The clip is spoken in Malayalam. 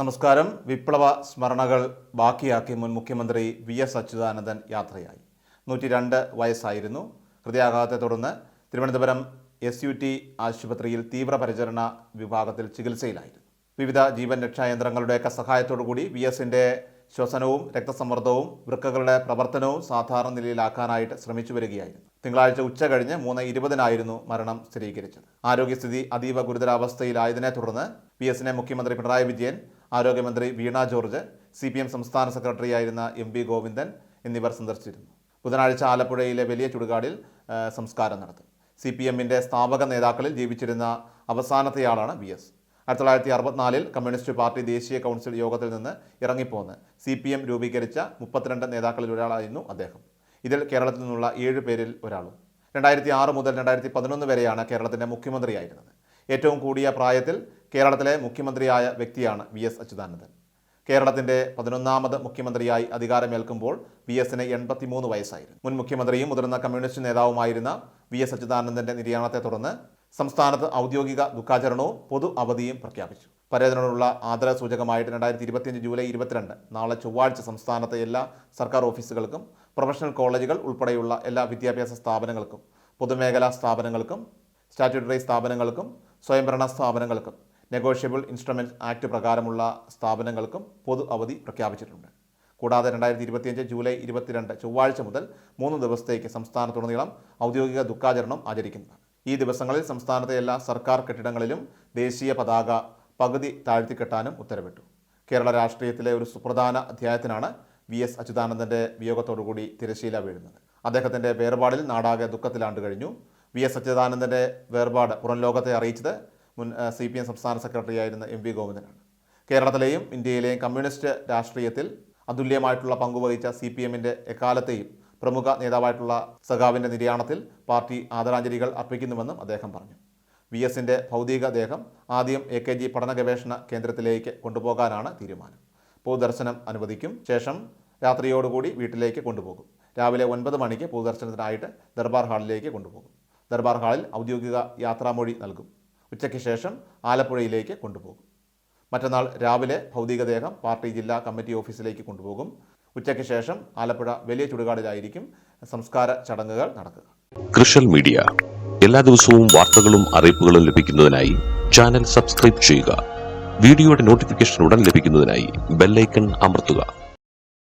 നമസ്കാരം. വിപ്ലവ സ്മരണകൾ ബാക്കിയാക്കി മുൻ മുഖ്യമന്ത്രി വി എസ് അച്യുതാനന്ദൻ യാത്രയായി. നൂറ്റി രണ്ട് വയസ്സായിരുന്നു. ഹൃദയാഘാതത്തെ തുടർന്ന് തിരുവനന്തപുരം എസ് യു ടി ആശുപത്രിയിൽ തീവ്രപരിചരണ വിഭാഗത്തിൽ ചികിത്സയിലായിരുന്നു. വിവിധ ജീവൻ രക്ഷാ യന്ത്രങ്ങളുടെയൊക്കെ സഹായത്തോടുകൂടി വി എസിന്റെ ശ്വസനവും രക്തസമ്മർദ്ദവും വൃക്കകളുടെ പ്രവർത്തനവും സാധാരണ നിലയിലാക്കാനായിട്ട് ശ്രമിച്ചു വരികയായിരുന്നു. തിങ്കളാഴ്ച ഉച്ച കഴിഞ്ഞ് മൂന്ന് ഇരുപതിനായിരുന്നു മരണം സ്ഥിരീകരിച്ചത്. ആരോഗ്യസ്ഥിതി അതീവ ഗുരുതരാവസ്ഥയിലായതിനെ തുടർന്ന് വി എസിനെ മുഖ്യമന്ത്രി പിണറായി വിജയൻ ആരോഗ്യമന്ത്രി Veena George C P M സംസ്ഥാന സെക്രട്ടറിയായിരുന്ന എം പി ഗോവിന്ദൻ എന്നിവർ സന്ദർശിച്ചിരുന്നു. ബുധനാഴ്ച ആലപ്പുഴയിലെ വലിയ ചുടുകാടിൽ സംസ്കാരം നടത്തും. സി പി എമ്മിന്റെ സ്ഥാപക നേതാക്കളിൽ ജീവിച്ചിരുന്ന അവസാനത്തെയാളാണ് വി എസ്. ആയിരത്തി തൊള്ളായിരത്തി അറുപത്തിനാലിൽ കമ്മ്യൂണിസ്റ്റ് പാർട്ടി ദേശീയ കൗൺസിൽ യോഗത്തിൽ നിന്ന് ഇറങ്ങിപ്പോന്ന് സി പി എം രൂപീകരിച്ച മുപ്പത്തിരണ്ട് നേതാക്കളിൽ ഒരാളായിരുന്നു അദ്ദേഹം. ഇതിൽ കേരളത്തിൽ നിന്നുള്ള ഏഴ് പേരിൽ ഒരാളും. രണ്ടായിരത്തി ആറ് മുതൽ രണ്ടായിരത്തി പതിനൊന്ന് വരെയാണ് കേരളത്തിന്റെ മുഖ്യമന്ത്രിയായിരുന്നത്. ഏറ്റവും കൂടിയ പ്രായത്തിൽ കേരളത്തിലെ മുഖ്യമന്ത്രിയായ വ്യക്തിയാണ് വി എസ് അച്യുതാനന്ദൻ. കേരളത്തിന്റെ പതിനൊന്നാമത് മുഖ്യമന്ത്രിയായി അധികാരമേൽക്കുമ്പോൾ വി എസിന് എൺപത്തിമൂന്ന് വയസ്സായിരുന്നു. മുൻ മുഖ്യമന്ത്രിയും മുതിർന്ന കമ്മ്യൂണിസ്റ്റ് നേതാവുമായിരുന്ന വി എസ് അച്യുതാനന്ദന്റെ നിര്യാണത്തെ തുടർന്ന് സംസ്ഥാനത്ത് ഔദ്യോഗിക ദുഃഖാചരണവും പൊതു അവധിയും പ്രഖ്യാപിച്ചു. പരേതനോടുള്ള ആദര സൂചകമായിട്ട് രണ്ടായിരത്തി ഇരുപത്തിയഞ്ച് ജൂലൈ ഇരുപത്തിരണ്ട് നാളെ ചൊവ്വാഴ്ച സംസ്ഥാനത്തെ എല്ലാ സർക്കാർ ഓഫീസുകൾക്കും പ്രൊഫഷണൽ കോളേജുകൾ ഉൾപ്പെടെയുള്ള എല്ലാ വിദ്യാഭ്യാസ സ്ഥാപനങ്ങൾക്കും പൊതുമേഖലാ സ്ഥാപനങ്ങൾക്കും സ്റ്റാറ്റ്യൂട്ടറി സ്ഥാപനങ്ങൾക്കും സ്വയംഭരണ സ്ഥാപനങ്ങൾക്കും നെഗോഷ്യബിൾ ഇൻസ്ട്രുമെന്റ് ആക്ട് പ്രകാരമുള്ള സ്ഥാപനങ്ങൾക്കും പൊതു അവധി പ്രഖ്യാപിച്ചിട്ടുണ്ട്. കൂടാതെ രണ്ടായിരത്തി ഇരുപത്തിയഞ്ച് ജൂലൈ ഇരുപത്തിരണ്ട് ചൊവ്വാഴ്ച മുതൽ മൂന്ന് ദിവസത്തേക്ക് സംസ്ഥാനത്തുടനീളം ഔദ്യോഗിക ദുഃഖാചരണം ആചരിക്കുന്നതാണ് ഈ ദിവസങ്ങളിൽ സംസ്ഥാനത്തെ എല്ലാ സർക്കാർ കെട്ടിടങ്ങളിലും ദേശീയ പതാക പകുതി താഴ്ത്തിക്കെട്ടാനും ഉത്തരവിട്ടു. കേരള രാഷ്ട്രീയത്തിലെ ഒരു സുപ്രധാന അധ്യായത്തിനാണ് വി എസ് അച്യുതാനന്ദന്റെ വിയോഗത്തോടുകൂടി തിരശീല വീഴുന്നത്. അദ്ദേഹത്തിന്റെ വേർപാടിൽ നാടാകെ ദുഃഖത്തിലാണ്ട് കഴിഞ്ഞു. വി എസ് അച്യുതാനന്ദന്റെ വേർപാട് പുറം ലോകത്തെ അറിയിച്ചത് മുൻ സി പി എം സംസ്ഥാന സെക്രട്ടറിയായിരുന്ന എം വി ഗോവിന്ദനാണ്. കേരളത്തിലെയും ഇന്ത്യയിലെയും കമ്മ്യൂണിസ്റ്റ് രാഷ്ട്രീയത്തിൽ അതുല്യമായിട്ടുള്ള പങ്കുവഹിച്ച സി പി എമ്മിന്റെ എക്കാലത്തെയും പ്രമുഖ നേതാവായിട്ടുള്ള സഖാവിന്റെ നിര്യാണത്തിൽ പാർട്ടി ആദരാഞ്ജലികൾ അർപ്പിക്കുന്നുവെന്നും അദ്ദേഹം പറഞ്ഞു. വി എസിന്റെ ഭൗതിക ദേഹം ആദ്യം എ കെ ജി പഠന ഗവേഷണ കേന്ദ്രത്തിലേക്ക് കൊണ്ടുപോകാനാണ് തീരുമാനം. പൊതുദർശനം അനുവദിക്കും. ശേഷം രാത്രിയോടുകൂടി വീട്ടിലേക്ക് കൊണ്ടുപോകും. രാവിലെ ഒൻപത് മണിക്ക് പൊതുദർശനത്തിനായിട്ട് ദർബാർ ഹാളിലേക്ക് കൊണ്ടുപോകും. ദർബാർ ഹാളിൽ ഔദ്യോഗിക യാത്രാമൊഴി നൽകും. ഉച്ചയ്ക്ക് ശേഷം ആലപ്പുഴയിലേക്ക് കൊണ്ടുപോകും. മറ്റന്നാൾ രാവിലെ ഭൗതികദേഹം പാർട്ടി ജില്ലാ കമ്മിറ്റി ഓഫീസിലേക്ക് കൊണ്ടുപോകും. ഉച്ചയ്ക്ക് ശേഷം ആലപ്പുഴ വലിയ ചുടുകാടിലായിരിക്കും സംസ്കാര ചടങ്ങുകൾ നടക്കുക. കൃഷൽ മീഡിയ. എല്ലാ ദിവസവും വാർത്തകളും അറിയിപ്പുകളും ലഭിക്കുന്നതിനായി ചാനൽ സബ്സ്ക്രൈബ് ചെയ്യുക. വീഡിയോയുടെ നോട്ടിഫിക്കേഷൻ ഉടൻ ലഭിക്കുന്നതിനായി ബെല്ലൈക്കൺ അമർത്തുക.